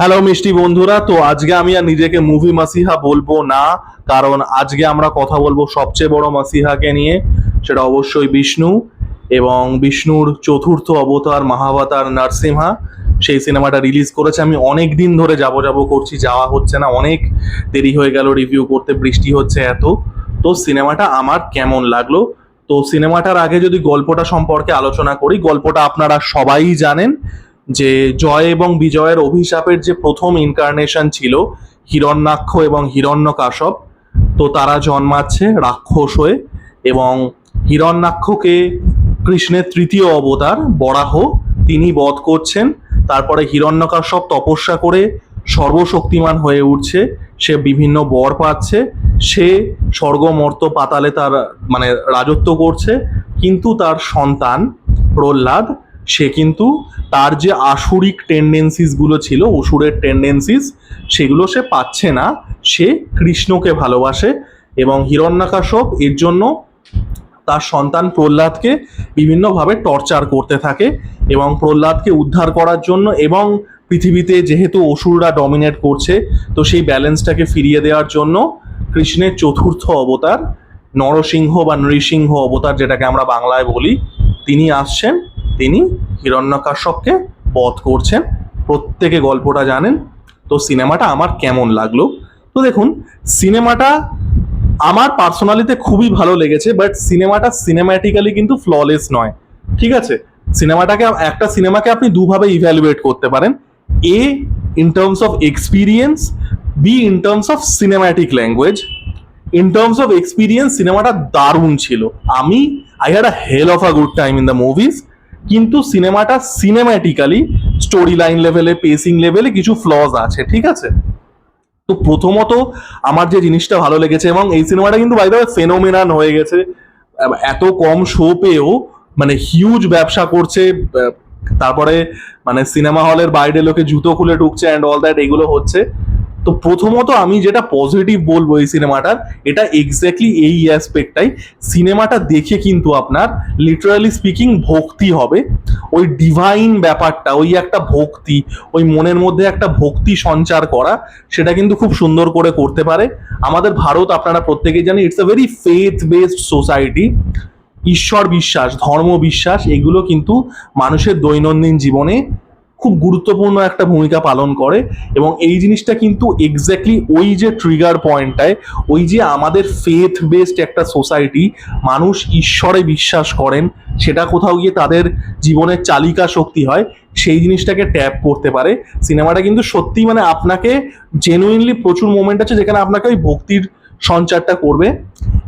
Hello মিষ্টি বন্ধুরা, তো আজকে আমি আর নিজেকে মুভি মাসিহা বলব না, কারণ আজকে আমরা কথা বলব সবচেয়ে বড় মাসিহাকে নিয়ে, সেটা অবশ্যই বিষ্ণু, এবং বিষ্ণুর চতুর্থ অবতার মহাবতার নরসিংহা সেই সিনেমাটা রিলিজ করেছে। আমি অনেক দিন ধরে যাব যাব করছি, যাওয়া হচ্ছে না, অনেক দেরি হয়ে গেল রিভিউ করতে, বৃষ্টি হচ্ছে এত। তো সিনেমাটা আমার কেমন লাগল? তো সিনেমাটার আগে যদি গল্পটা সম্পর্কে আলোচনা করি, গল্পটা আপনারা সবাই জানেন। যে জয় এবং বিজয়ের অভিশাপের যে প্রথম ইনকার্নেশন ছিল, হিরণ্যাক্ষ এবং হিরণ্যকাশব, তো তারা জন্মাচ্ছে রাক্ষস হয়ে এবং হিরণ্যাক্ষকে কৃষ্ণের তৃতীয় অবতার, বরাহ, তিনি বধ করছেন। তারপরে হিরণ্যকাশ্যপ তপস্যা করে সর্বশক্তিমান হয়ে উঠছে, সে বিভিন্ন বর পাচ্ছে, সে স্বর্গমর্ত পাতালে তার মানে রাজত্ব করছে, কিন্তু তার সন্তান প্রহ্লাদ সে কিন্তু তার যে আসুরিক টেন্ডেন্সিসগুলো ছিল, অসুরের টেন্ডেন্সিস সেগুলো সে পাচ্ছে না। সে কৃষ্ণকে ভালোবাসে এবং হিরণ্যাকাশ্যপ এর জন্য তার সন্তান প্রহ্লাদকে বিভিন্নভাবে টর্চার করতে থাকে এবং প্রহ্লাদকে উদ্ধার করার জন্য এবং পৃথিবীতে যেহেতু অসুররা ডমিনেট করছে, তো সেই ব্যালেন্সটাকে ফিরিয়ে দেওয়ার জন্য কৃষ্ণের চতুর্থ অবতার নরসিংহ বা নৃসিংহ অবতার যেটাকে আমরা বাংলায় বলি, তিনি আসছেন তিনি হিরণ্যকাশ্যপকে বধ করছেন। প্রত্যেকে গল্পটা জানেন। তো সিনেমাটা আমার কেমন লাগল? তো দেখুন, সিনেমাটা আমার পার্সোনালিতে খুবই ভালো লেগেছে, বাট সিনেমাটা সিনেম্যাটিক্যালি কিন্তু ফ্ললেস নয়। ঠিক আছে? সিনেমাটাকে, একটা সিনেমাকে আপনি দুভাবে ইভ্যালুয়েট করতে পারেন। A in terms of experience B in terms of cinematic language in terms of experience সিনেমাটা দারুণ ছিল। আমি I had a hell of a good time in the movies কিন্তু সিনেমাটা সিনেম্যাটিক্যালি স্টোরি লাইন লেভেলে পেসিং লেভেলে কিছু ফ্লজ আছে, ঠিক আছে? তো প্রথমত আমার যে জিনিসটা ভালো লেগেছে এবং এই সিনেমাটা কিন্তু বাইরে ফেনোমেনান হয়ে গেছে। এত কম শো পেয়েও মানে হিউজ ব্যবসা করছে তারপরে মানে সিনেমা হলের বাইরে লোকে জুতো খুলে ঢুকছে অ্যান্ড অল দ্যাট এগুলো হচ্ছে। তো প্রথমত আমি যেটা পজিটিভ বলব এই সিনেমাটার এটা এক্স্যাক্টলি এই অ্যাসপেক্টটাই সিনেমাটা দেখে কিন্তু আপনার লিটারালি স্পিকিং ভক্তি হবে। ওই ডিভাইন ব্যাপারটা, ওই একটা ভক্তি, ওই মনের মধ্যে একটা ভক্তি সঞ্চার করা, সেটা কিন্তু খুব সুন্দর করে করতে পারে। আমাদের ভারত, আপনারা প্রত্যেকেই জানেন it's a very faith based society ঈশ্বর বিশ্বাস, ধর্ম বিশ্বাস, এগুলো কিন্তু মানুষের দৈনন্দিন জীবনে খুব গুরুত্বপূর্ণ একটা ভূমিকা পালন করে এবং এই জিনিসটা কিন্তু এক্স্যাক্টলি ওই যে ট্রিগার পয়েন্টটায় ওই যে আমাদের ফেথ বেসড একটা সোসাইটি মানুষ ঈশ্বরে বিশ্বাস করেন, সেটা কোথাও গিয়ে তাদের জীবনের চালিকা শক্তি হয়, সেই জিনিসটাকে ট্যাপ করতে পারে। সিনেমাটা কিন্তু সত্যি মানে আপনাকে জেনুইনলি প্রচুর মোমেন্ট আছে যেখানে আপনাকে ওই ভক্তির সঞ্চারটা করবে।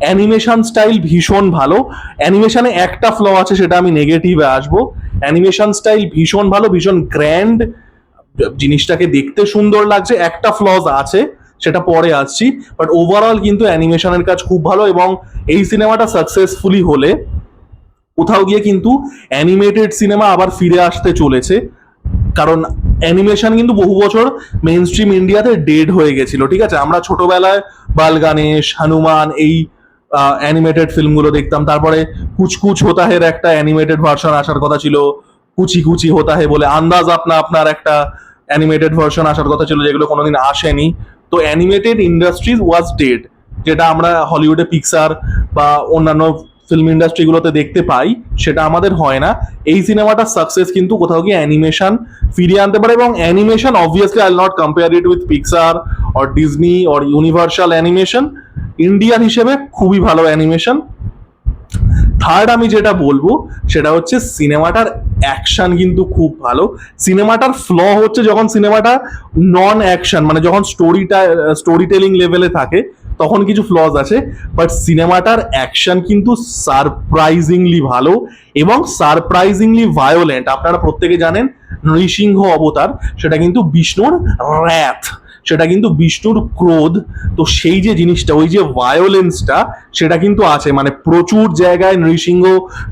অ্যানিমেশন স্টাইল ভীষণ ভালো। অ্যানিমেশনে একটা ফ্ল আছে, সেটা আমি নেগেটিভে আসব। অ্যানিমেশন স্টাইল ভীষণ ভালো, ভীষণ গ্র্যান্ড জিনিসটাকে দেখতে সুন্দর লাগছে, একটা ফ্লজ আছে, সেটা পরে আসছি। বাট ওভারঅল কিন্তু অ্যানিমেশনের কাজ খুব ভালো এবং এই সিনেমাটা সাকসেসফুলি হলে কোথাও গিয়ে কিন্তু অ্যানিমেটেড সিনেমা আবার ফিরে আসতে চলেছে। কারণ অ্যানিমেশন কিন্তু বহু বছর মেইন স্ট্রিম ইন্ডিয়াতে ডেড হয়ে গেছিল, ঠিক আছে? আমরা ছোটবেলায় বাল হনুমান এই অ্যানিমেটেড ফিল্মগুলো দেখতাম। তারপরে কুচকুচ হোতাহের একটা অ্যানিমেটেড ভার্সন আসার কথা ছিল। কুচি কুচি হোতাহে বলে আন্দাজ আপনা আপনার একটা অ্যানিমেটেড ভার্সন আসার কথা ছিল, যেগুলো কোনোদিন আসেনি। তো অ্যানিমেটেড ইন্ডাস্ট্রিজ ওয়াজ ডেড যেটা আমরা হলিউডে পিকসার বা অন্যান্য ফিল্ম ইন্ডাস্ট্রিগুলোতে দেখতে পাই, সেটা আমাদের হয় না। এই সিনেমাটার সাকসেস কিন্তু কোথাও গিয়ে অ্যানিমেশন ফিরিয়ে আনতে পারে এবং animation obviously I not compare it with Pixar or Disney or Universal animation Indian হিসেবে খুবই ভালো অ্যানিমেশন থার্ড আমি যেটা বলব, সেটা হচ্ছে সিনেমাটার অ্যাকশন কিন্তু খুব ভালো। সিনেমাটার ফ্ল হচ্ছে যখন সিনেমাটা নন অ্যাকশন মানে যখন স্টোরিটা স্টোরি টেলিং লেভেলে থাকে, তখন কিছু ফ্লজ আছে। বাট সিনেমাটার অ্যাকশন কিন্তু সারপ্রাইজিংলি ভালো এবং সারপ্রাইজিংলি ভায়োলেন্ট আপনারা প্রত্যেকে জানেন নৃসিংহ অবতার, সেটা কিন্তু বিষ্ণুর র্যাথ সেটা কিন্তু বিষ্ণুর ক্রোধ, তো সেই যে জিনিসটা, ওই যে ভায়োলেন্সটা সেটা কিন্তু আছে। মানে প্রচুর জায়গায় নৃসিংহ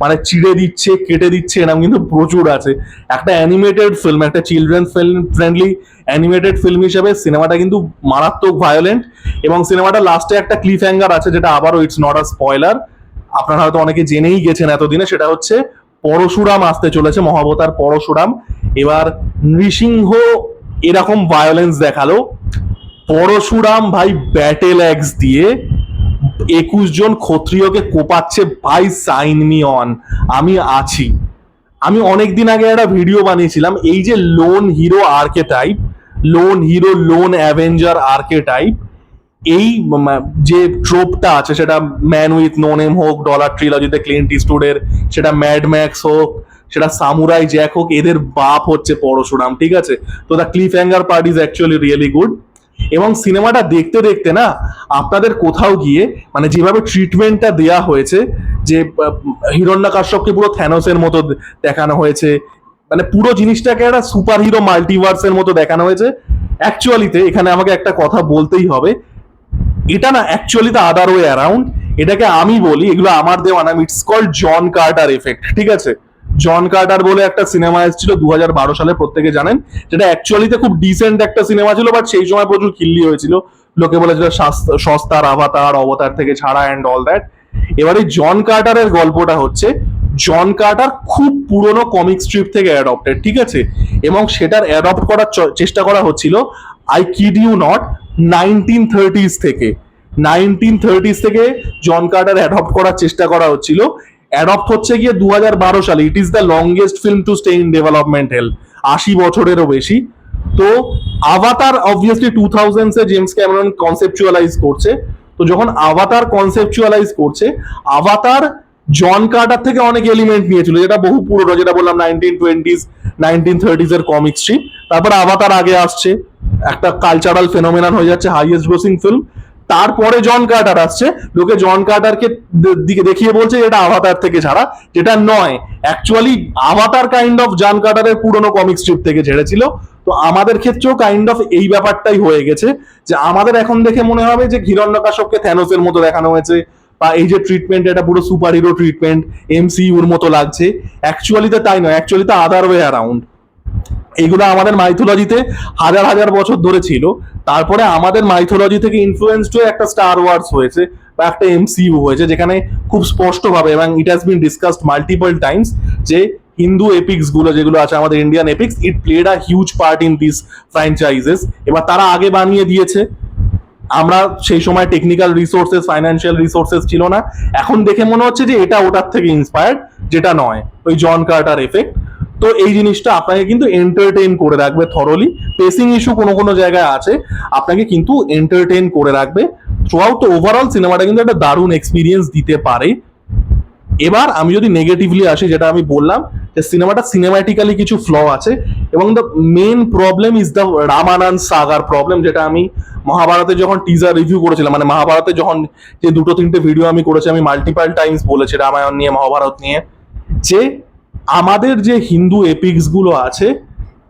মানে চিড়ে দিচ্ছে, কেটে দিচ্ছে, এরকম কিন্তু প্রচুর আছে। একটা অ্যানিমেটেড ফিল্ম একটা children film friendly animated film হিসেবে সিনেমাটা কিন্তু মারাত্মক ভায়োলেন্ট এবং সিনেমাটা লাস্টে একটা ক্লিফ হ্যাঙ্গার আছে, যেটা আবারও ইটস নট আ স্পয়লার আপনারা হয়তো অনেকে জেনেই গেছেন এতদিনে, সেটা হচ্ছে পরশুরাম আসতে চলেছে, মহাবতার পরশুরাম। এবার নৃসিংহ এরকম ভায়োলেন্স দেখাল। পরশুরাম ভাই ব্যাটেল অ্যাক্স দিয়ে একুশ জন ক্ষত্রিয়কে কোপাচ্ছে ভাই সাইন মি অন আমি আছি। আমি অনেক দিন আগে একটা ভিডিও বানিয়েছিলাম, এই যে lone hero আর্কে type lone hero lone avenger আর্কে type এই যে ট্রোপটা আছে, সেটা ম্যান উইথ নো নেম হোক ডলার ট্রিলজিতে ক্লিন্ট ইস্টুডের সেটা ম্যাড ম্যাক্স হোক সেটা সামুরাই জ্যাক হোক, এদের বাপ হচ্ছে পরশুরাম, ঠিক আছে? তো the cliffhanger part is actually really good এবং সিনেমাটা দেখতে দেখতে না, আপনাদের কোথাও গিয়ে মানে যেভাবে ট্রিটমেন্টটা দেয়া হয়েছে, যে হিরণ্য কাশ্যপকে পুরো থ্যানোসের মতো দেখানো হয়েছে মানে পুরো জিনিসটাকে একটা সুপার হিরো মাল্টিভার্সের মতো দেখানো হয়েছে। অ্যাকচুয়ালিতে এখানে আমাকে একটা কথা বলতেই হবে, এটা না actually the other way around এটাকে আমি বলি, এগুলো আমার দেওয়া না it's called John Carter effect ঠিক আছে? জন কার্টার বলে একটা সিনেমা এসেছিল দু হাজার বারো সালে, প্রত্যেকে জানেন। যেটা অ্যাকচুয়ালিতে খুব ডিসেন্ট একটা সিনেমা ছিল বাট সেই সময় প্রচুর খিল্লি হয়েছিল। লোকে বলে যেটা সস্তার আভাতার অবতার থেকে ছাড়া অ্যান্ড অল দ্যাট এবারে জন কার্টারের গল্পটা হচ্ছে, জন কার্টার খুব পুরনো কমিক স্ট্রিপ থেকে অ্যাডপ্টেড ঠিক আছে? এবং সেটার অ্যাডপ্ট করার চেষ্টা করা হচ্ছিল I kid you not nineteen thirties থেকে। নাইনটিন থার্টিস থেকে জন কার্টার অ্যাডপ্ট করার চেষ্টা করা হচ্ছিল। অ্যাডপ্ট হচ্ছে গিয়ে দুহাজার বারো সালে। It is the longest film to stay in development hell আশি বছরেরও বেশি। তো আভাতার অবভিয়াসলি টু থাউজেন্ডসে জেমস ক্যামেরন কনসেপচুয়ালাইজ করছে। তো যখন আভাতার কনসেপচুয়ালাইজ করছে আভাতার জন কার্টার থেকে অনেক এলিমেন্ট নিয়েছিল। যেটা বহু পুরনো, যেটা বললাম নাইনটিন টোয়েন্টিস নাইনটিন থার্টিস এর কমিক স্ট্রিপ তারপর আভাতার আগে আসছে। একটা কালচারাল ফেনোমেনান হয়ে যাচ্ছে হাইয়েস্ট গ্রোসিং ফিল্ম তারপরে জন কার্টার আসছে। লোকে জন কার্টারকে দিকে দেখিয়ে বলছে, এটা আভাতার থেকে ছাড়া। যেটা নয় actually Avatar kind of John কার্টারের পুরনো কমিক স্ট্রিপ থেকে ছেড়েছিল। তো আমাদের ক্ষেত্রেও কাইন্ড অফ এই ব্যাপারটাই হয়ে গেছে যে আমাদের এখন দেখে মনে হবে যে হিরণ্যকাশ্যপকে থ্যানোসের মতো দেখানো হয়েছে, বা এই যে ট্রিটমেন্ট এটা পুরো সুপার হিরো ট্রিটমেন্ট এমসিইউর মতো লাগছে। অ্যাকচুয়ালিতে তাই নয় অ্যাকচুয়ালি তো আদার ওয়ে অ্যারাউন্ড এগুলো আমাদের মাইথোলজিতে হাজার হাজার বছর ধরে ছিল। তারপরে আমাদের মাইথোলজি থেকে ইনফ্লুয়েন্সড হয়ে একটা স্টার ওয়ার্স হয়েছে বা একটা এমসিইউ হয়েছে, যেখানে খুব স্পষ্টভাবে এবং it has been discussed multiple times যে হিন্দু এপিক্সগুলো যেগুলো আছে, আমাদের Indian epics it played a huge part in this franchises এবার তারা আগে বানিয়ে দিয়েছে। আমরা সেই সময় টেকনিক্যাল রিসোর্সেস ফাইন্যান্সিয়াল রিসোর্সেস ছিল না। এখন দেখে মনে হচ্ছে যে এটা ওটার থেকে ইন্সপায়ার্ড যেটা নয়। ওই জন কার্টার এফেক্ট তো এই জিনিসটা আপনাকে কিন্তু এন্টারটেইন করে রাখবে থরলি পেসিং ইস্যু কোনো কোনো জায়গায় আছে, আপনাকে কিন্তু এন্টারটেইন করে রাখবে। থ্রু আউট ওভারঅল সিনেমাটা কিন্তু একটা দারুণ এক্সপিরিয়েন্স দিতে পারে। এবার আমি যদি নেগেটিভলি আসি, যেটা আমি বললাম, যে সিনেমাটা সিনেমাটিক্যালি কিছু ফ্ল আছে, এবং the main problem is the Ramanand Sagar problem যেটা আমি মহাভারতে যখন টিজার রিভিউ করেছিলাম মানে মহাভারতে যখন যে দুটো তিনটে ভিডিও আমি করেছি, আমি মাল্টিপাল টাইমস বলেছি রামায়ণ নিয়ে, মহাভারত নিয়ে, যে আমাদের যে হিন্দু এপিক্সগুলো আছে,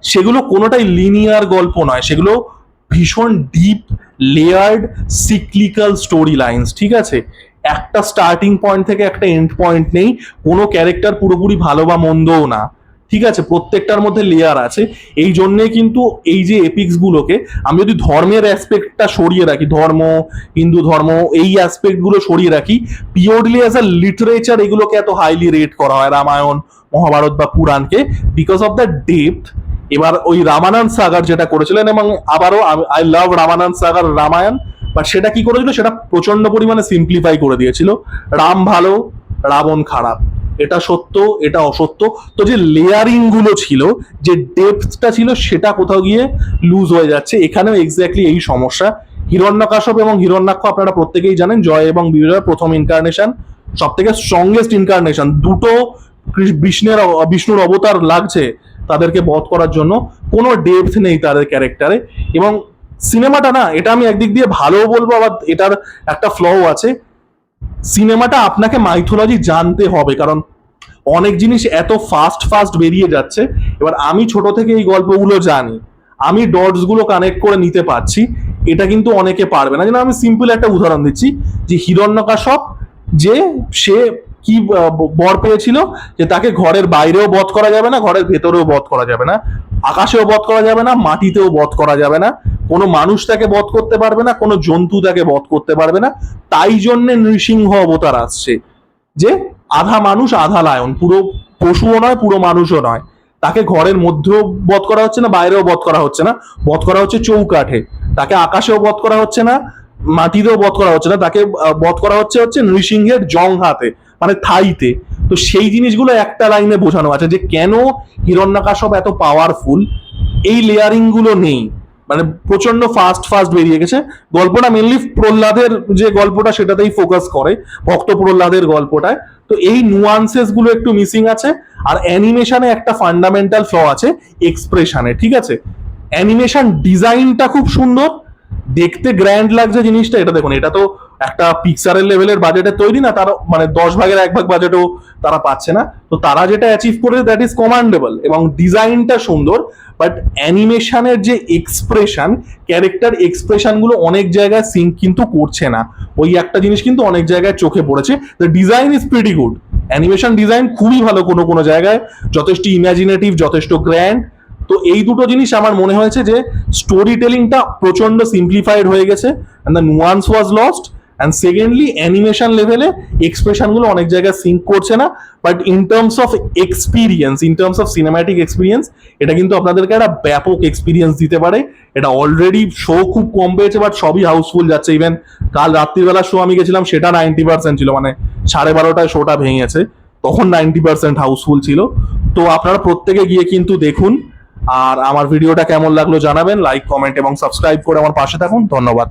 সেগুলো কোনোটাই লিনিয়ার গল্প নয়। সেগুলো ভীষণ deep layered cyclical story lines ঠিক আছে? একটা স্টার্টিং পয়েন্ট থেকে একটা এন্ড পয়েন্ট নেই। কোনো ক্যারেক্টার পুরোপুরি ভালো বা মন্দও না। ঠিক আছে, প্রত্যেকটার মধ্যে লেয়ার আছে। এই জন্যে কিন্তু এই যে এপিক্স গুলোকে, আমি যদি ধর্মের অ্যাসপেক্টটা সরিয়ে রাখি, ধর্ম, হিন্দু ধর্ম, এই অ্যাসপেক্টগুলো সরিয়ে রাখি পিওরলি অ্যাজ আ লিটারেচার এগুলোকে এত হাইলি রেট করা হয়, রামায়ণ, মহাভারত বা পুরাণকে বিকজ অফ দ্য ডেপথ এবার ওই রামানন্দ সাগার যেটা করেছিলেন এবং আবারও I love Ramanand Sagar Ramayana but সেটা কি করেছিল? সেটা প্রচণ্ড পরিমাণে সিম্পলিফাই করে দিয়েছিল। রাম ভালো, রাবণ খারাপ। এটা সত্য, এটা অসত্য। তো যে লেয়ারিংগুলো ছিল, যে ডেপথটা ছিল, সেটা কোথাও গিয়ে লুজ হয়ে যাচ্ছে। এখানেও এক্স্যাক্টলি এই সমস্যা। হিরণ্যকাশ্যপ এবং হিরণ্যাক্ষ আপনারা প্রত্যেকেই জানেন, জয় এবং বিজয়ের প্রথম ইনকারনেশন সব থেকে স্ট্রংগেস্ট ইনকারনেশন দুটো বিষ্ণের বিষ্ণুর অবতার লাগছে তাদেরকে বধ করার জন্য। কোনো ডেপথ নেই তাদের ক্যারেক্টারে এবং সিনেমাটা না, এটা আমি একদিক দিয়ে ভালো বলব, আবার এটার একটা ফ্লও আছে। সিনেমাটা আপনাকে মাইথোলজি জানতে হবে, কারণ অনেক জিনিস এত ফাস্ট ফাস্ট বেরিয়ে যাচ্ছে। এবার আমি ছোট থেকে এই গল্পগুলো জানি, আমি ডটসগুলো কানেক্ট করে নিতে পারছি, এটা কিন্তু অনেকে পারবে না। যেন আমি সিম্পল একটা উদাহরণ দিচ্ছি, যে হিরণ্যকাশ্যপ যে সে কি বর পেয়েছিল, যে তাকে ঘরের বাইরেও বধ করা যাবে না, ঘরের ভেতরেও বধ করা যাবে না, আকাশেও বধ করা যাবে না, মাটিতেও বধ করা যাবে না। কোনো মানুষ তাকে বধ করতে পারবে না, কোনো জন্তু তাকে বধ করতে পারবে না। তাই জন্যে নৃসিংহ অবতার আসছে যে আধা মানুষ, আধা লায়ন। পুরো পশুও নয়, পুরো মানুষও নয়। তাকে ঘরের মধ্যেও বধ করা হচ্ছে না, বাইরেও বধ করা হচ্ছে না। বধ করা হচ্ছে চৌকাঠে। তাকে আকাশেও বধ করা হচ্ছে না, মাটিতেও বধ করা হচ্ছে না। তাকে বধ করা হচ্ছে হচ্ছে নৃসিংহের জং হাতে মানে থাইতে। তো সেই জিনিসগুলো একটা লাইনে বোঝানো আছে যে কেন হিরণ্যাকাশব এত পাওয়ারফুল এই লেয়ারিংগুলো নেই। মানে প্রচণ্ড ফাস্ট ফাস্ট বেরিয়ে গেছে। গল্পটা মেনলি প্রহ্লাদের যে গল্পটা সেটাতেই ফোকাস করে, ভক্ত প্রহ্লাদের গল্পটায়। তো এই নুয়ান্সেসগুলো একটু মিসিং আছে। আর অ্যানিমেশনে একটা ফান্ডামেন্টাল ফ্ল আছে এক্সপ্রেশনে ঠিক আছে? অ্যানিমেশন ডিজাইনটা খুব সুন্দর। দেখতে গ্র্যান্ড লাগছে জিনিসটা, এটা দেখুন, এটা তো একটা পিকচারের লেভেলের বাজেটে তৈরি না, তার মানে দশ ভাগের এক ভাগ বাজেটও তারা পাচ্ছে না। তো তারা যেটা অ্যাচিভ করে দ্যাট ইজ কমান্ডেবল এবং ডিজাইনটা সুন্দর বাট অ্যানিমেশনের যে এক্সপ্রেশন ক্যারেক্টার এক্সপ্রেশনগুলো অনেক জায়গায় সিঙ্ক কিন্তু করছে না। ওই একটা জিনিস কিন্তু অনেক জায়গায় চোখে পড়েছে। The design is pretty good animation design খুবই ভালো কোনো কোনো জায়গায়। যথেষ্ট ইমাজিনেটিভ যথেষ্ট গ্র্যান্ড তো এই দুটো জিনিস আমার মনে হয়েছে যে স্টোরি টেলিংটা প্রচণ্ড সিম্পলিফাইড হয়ে গেছে and the nuance was lost and secondly animation লেভেলে এক্সপ্রেশনগুলো অনেক জায়গায় সিঙ্ক করছে না but in terms of experience in terms of cinematic experience এটা কিন্তু আপনাদেরকে একটা ব্যাপক এক্সপিরিয়েন্স দিতে পারে। এটা অলরেডি শো খুব কম পেয়েছে বাট সবই হাউসফুল যাচ্ছে। ইভেন কাল রাত্রিবেলা শো আমি গেছিলাম, সেটা নাইনটি পার্সেন্ট ছিল মানে সাড়ে বারোটায় শোটা ভেঙেছে। তখন নাইনটি পার্সেন্ট হাউসফুল ছিল। তো আপনারা প্রত্যেকে গিয়ে কিন্তু দেখুন। আর আমার ভিডিওটা কেমন লাগল জানাবেন লাইক কমেন্ট এবং সাবস্ক্রাইব করে আমার পাশে থাকুন। ধন্যবাদ।